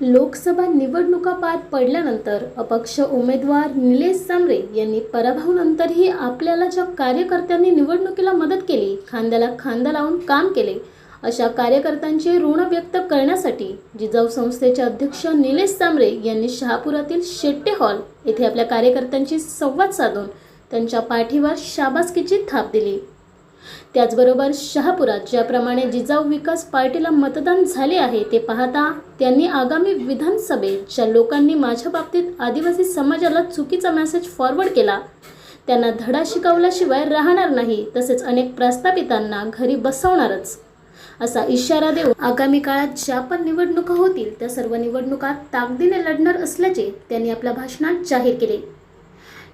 लोकसभा निवडणुका पार पडल्यानंतर अपक्ष उमेदवार निलेश सांबरे यांनी पराभवानंतरही आपल्याला ज्या कार्यकर्त्यांनी निवडणुकीला मदत केली खांद्याला खांदा लावून काम केले अशा कार्यकर्त्यांचे ऋण व्यक्त करण्यासाठी जिजाऊ संस्थेचे अध्यक्ष निलेश सांबरे यांनी शहापुरातील शेट्टे हॉल येथे आपल्या कार्यकर्त्यांशी संवाद साधून त्यांच्या पाठीवर शाबासकीची थाप दिली. त्याचबरोबर शहापुरात ज्याप्रमाणे जिजाऊ विकास पार्टीला मतदान झाले आहे ते पाहता त्यांनी आगामी विधानसभेत ज्या लोकांनी माझ्या बाबतीत आदिवासी समाजाला चुकीचा मेसेज फॉरवर्ड केला. त्यांना धडा शिकवल्याशिवाय राहणार नाही तसेच अनेक प्रस्थापितांना घरी बसवणारच. असा इशारा देऊन आगामी काळात ज्या पण निवडणुका होतील त्या सर्व निवडणुका ताकदीने लढणार असल्याचे त्यांनी आपल्या भाषणात जाहीर केले.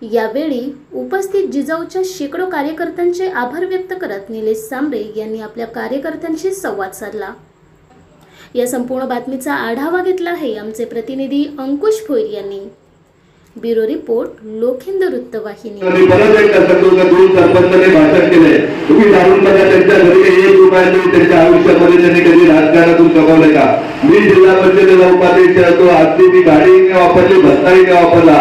यावेळी उपस्थित जिजाऊच्या शेकडो कार्यकर्त्यांचे आभार व्यक्त करत निलेश सांबरे यांनी आपल्या कार्यकर्त्यांशी संवाद साधला. या संपूर्ण बातमीचा आढावा घेतला आहे आमचे प्रतिनिधी अंकुश भोईर यांनी. ब्युरो रिपोर्ट लोखिंद वृत्तवाहिनी. आणि परत एकदा दोन सरपंचांनी भाषण केलंय तुम्ही जाणून बघा त्यांच्या घरी एक रुपया तरी त्यांच्या आयुष्यामध्ये त्यांनी कधी राजकारणातून कमावलंय का? मी जिल्हा परिषदेला उपाध्यक्ष असतो आजची मी गाडी वापरली भत्ताही नाही वापरला?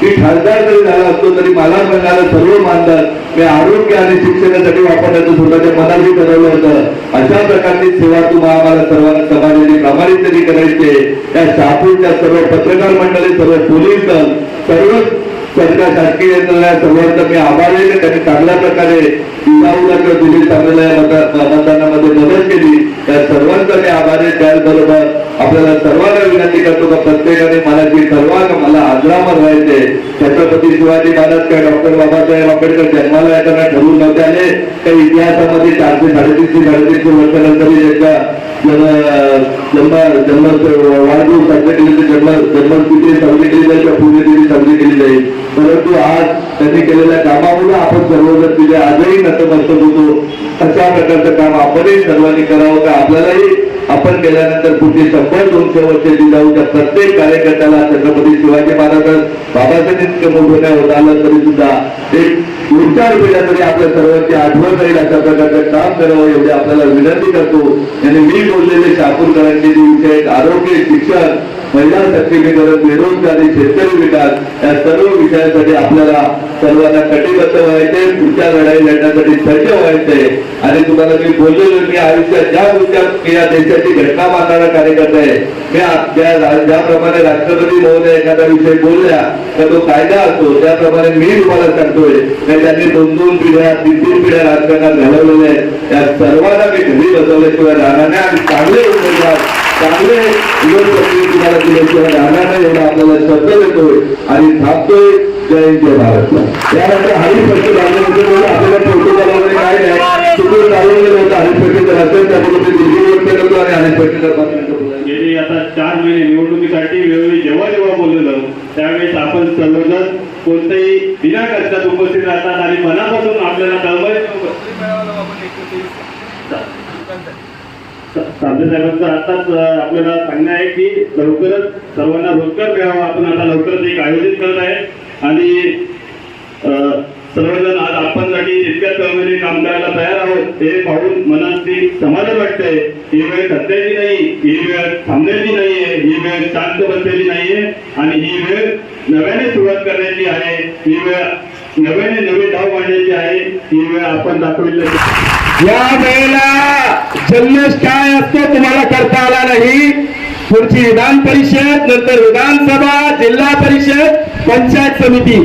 मी खासदार जरी झाला असतो तरी मला मिळणारं सर्व मानधन मी आरोग्य आणि शिक्षणासाठी वापरण्याचं स्वतःच्या मनाशी ठरवलं होतं. अशा प्रकारची सेवा तुम्हा आम्हाला सर्वांना समाजाने प्रामाणिकपणे करायचे त्या शहापूरच्या सर्व पत्रकार मंडळी सर्व पोलीस दल सर्व सरकार शासकीय यंत्रणा सर्वांचा मी आभार आहे. त्यांनी चांगल्या प्रकारे जिजाऊला किंवा चांगल्या मतदानामध्ये मदत केली. त्या सर्वांचा मी आभार आहे. त्याचबरोबर आपल्याला सर्वांना विनंती करतो का प्रत्येकाने मला जी सर्वांग मला आजरामर व्हायचे छत्रपती शिवाजी महाराज काय डॉक्टर बाबासाहेब आंबेडकर जन्माला येताना ठरवून नव्हते आले काही इतिहासामध्ये चारशे साडेतीनशे साडेतीनशे वर्षानंतरही त्यांचा जन्म जन्म वाढदिवस साजरे केले जन्म जन्मस्थिती साजरी केली जाईल किंवा पुण्यतिथी साजरी केली जाईल. परंतु आज त्यांनी केलेल्या कामामुळे आपण सर्वजण तिथे आजही नतमस्तक होतो. अशा प्रकारचं काम आपणही सर्वांनी करावं का? आपल्यालाही आपण गेल्यानंतर पुढची शंभर दोनशे वर्ष जाऊ त्या प्रत्येक कार्यकर्त्याला छत्रपती शिवाजी महाराज बाबासाहेब इतकं मोठं नाही होत आलं तरी सुद्धा. एक दोन चार पिढ्या तरी आपल्या सर्वांची आठवण राहील अशा प्रकारचं काम करावं एवढी आपल्याला विनंती करतो. आणि मी बोललेले शापूरकरांचे विषय आरोग्य शिक्षण महिला सक्षमीकरण बेरोजगारी शेतकरी विकास या सर्व विषयांसाठी आपल्याला सर्वांना कटिबद्ध व्हायचे पुढच्या लढाई लढण्यासाठी सज्ज व्हायचे आणि तुम्हाला मी बोललेलो मी आयुष्यात ज्या गोष्टी या देशाची घटना मानणारा कार्यकर्ता आहे मी ज्याप्रमाणे राष्ट्रपती महोदय एखादा विषय बोलल्या तर तो कायदा असतो त्याप्रमाणे मी तुम्हाला सांगतोय की त्यांनी दोन दोन पिढ्या तीन तीन पिढ्या राजकारणात घालवलेल्या आहेत. त्या सर्वांना मी घरी बसवल्याशिवाय राहणार नाही. आणि चांगले उमेदवार चांगले तुम्हाला दिल्याशिवाय राहणार नाही एवढा आपल्याला शब्द देतोय आणि थांबतोय. जय जय महाराष्ट्र त्यानंतर हरिपट्टी बांधल्यानंतर आपल्याला प्रोटोकॉल वगैरे काय नाही. चुकून चालवलेलं होतं हरिपट्टीचं असेल त्यामुळे मी दिल्लीवर केलं होतं आणि हरिपट्टीचा. गेली आता चार महिने निवडणुकीसाठी वेळोवेळी जेव्हा जेव्हा बोललेलं त्यावेळेस आपण सर्वजण कोणत्याही विनाकार्यात उपस्थित राहतात आणि मनापासून आपल्याला कळवळ साधे साहेबांचं आताच आपल्याला सांगणं आहे की लवकरच सर्वांना रोजगार मिळावा. आपण आता लवकरच एक आयोजित करत आहे. आणि सर्वजण आज आपणसाठी जितक्या कळमेने काम करायला तयार आहोत. हे पाहून मनाची समाधान वाटतंय. ही वेळ सध्याची नाही ही वेळ थांबण्याची नाहीये ही वेळ शांत बसलेली नाहीये आणि ही वेळ नव्याने सुरुवात करण्याची आहे. ही वेळ नव्याने नवे धाव मांडायचे आहे ही वेळ आपण दाखवलेली या वेळेला जल्लोष काय असतो तुम्हाला करता आला नाही. पुढची विधान परिषद नंतर विधानसभा जिल्हा परिषद पंचायत समिती.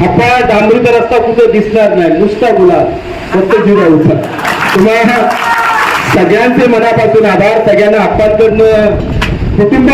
हा डांबरीचा रस्ता कुठे दिसणार नाही नुसता गुलाब फक्त जिराऊचा तुम्हाला सगळ्यांचे मनापासून आभार सगळ्यांना आपणकडनं कुटुंब